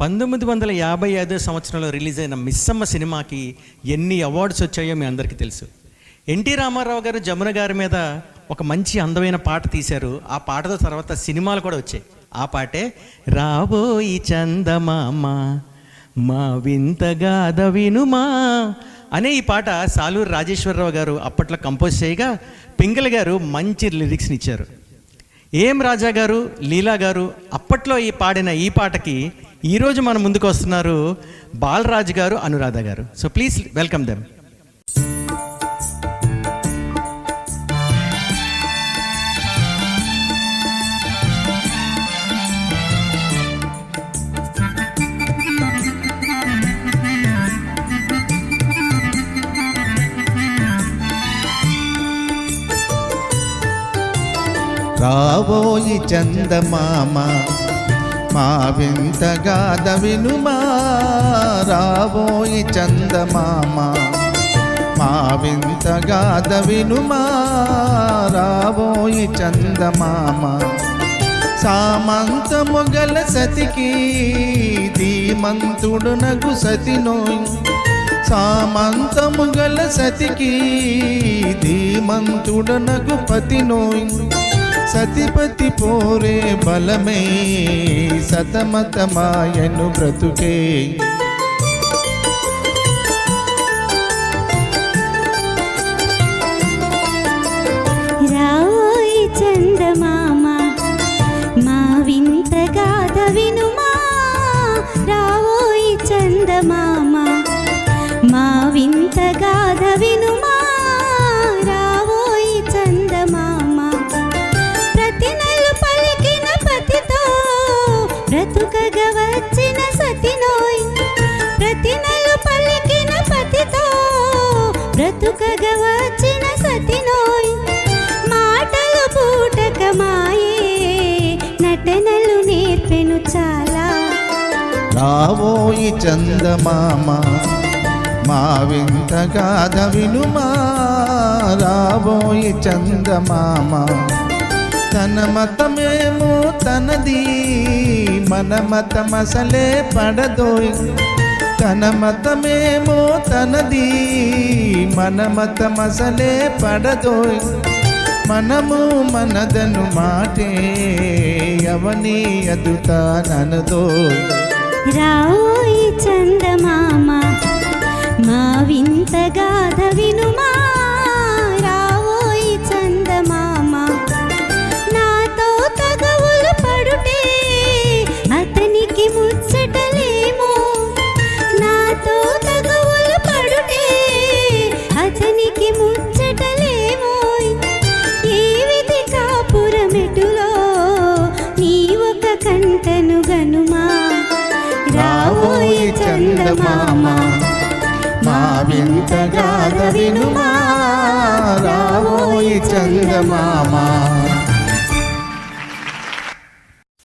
పంతొమ్మిది వందల యాభై ఐదో సంవత్సరంలో రిలీజ్ అయిన మిస్సమ్మ సినిమాకి ఎన్ని అవార్డ్స్ వచ్చాయో మీ అందరికీ తెలుసు. ఎన్టీ రామారావు గారు జమున గారి మీద ఒక మంచి అందమైన పాట తీశారు. ఆ పాటతో తర్వాత సినిమాలు కూడా వచ్చాయి. ఆ పాటే రాబోయి చందమామ మా వింతగాద వినుమా అనే ఈ పాట సాలూరు రాజేశ్వరరావు గారు అప్పట్లో కంపోజ్ చేయగా పింగళ గారు మంచి లిరిక్స్ని ఇచ్చారు. ఏం రాజా గారు లీలా గారు అప్పట్లో ఈ పాడిన ఈ పాటకి ఈరోజు మన ముందుకు వస్తున్నారు బాలరాజు గారు అనురాధ గారు. సో ప్లీజ్ వెల్కమ్ దెమ్ రాబోయి చందమామ మా వింతగాథ వినుమా రాబోయి చందమామ. మా వింతగాథ వినుమా రాబోయి చందమామ. సామంతము గల సతికి ధీమంతుడు నగు సతినోయ్ సామంతము గల సతికి ధీమంతుడు నగు పతినోయ్ సతిపతి పోరే బలమే సతమతమాయను బ్రతుకే. రావోయి చందమామ మా వింత గాథ వినుమా. రావోయి బ్రతుకగా సతినోయ్ మాటలు పూటక నటనలు నేర్పెను చాలా. రావోయి చందమామ మా వింత గాథ వినుమా. రాబోయి చందమామ తన మతమేమో తనది మన మతమసలే పడదోయ్. తన మతమేమో తనది. మన మతమసలే పడదోయ్ మనము మనదను మాటే. అవని అదుతా ననదో. రావోయి చందమామ మా వింత గాథ వినుమా? గంటను గనుమా. రావోయి చందమామ. మా వింత గాథ వినుమా రావోయి చందమామా.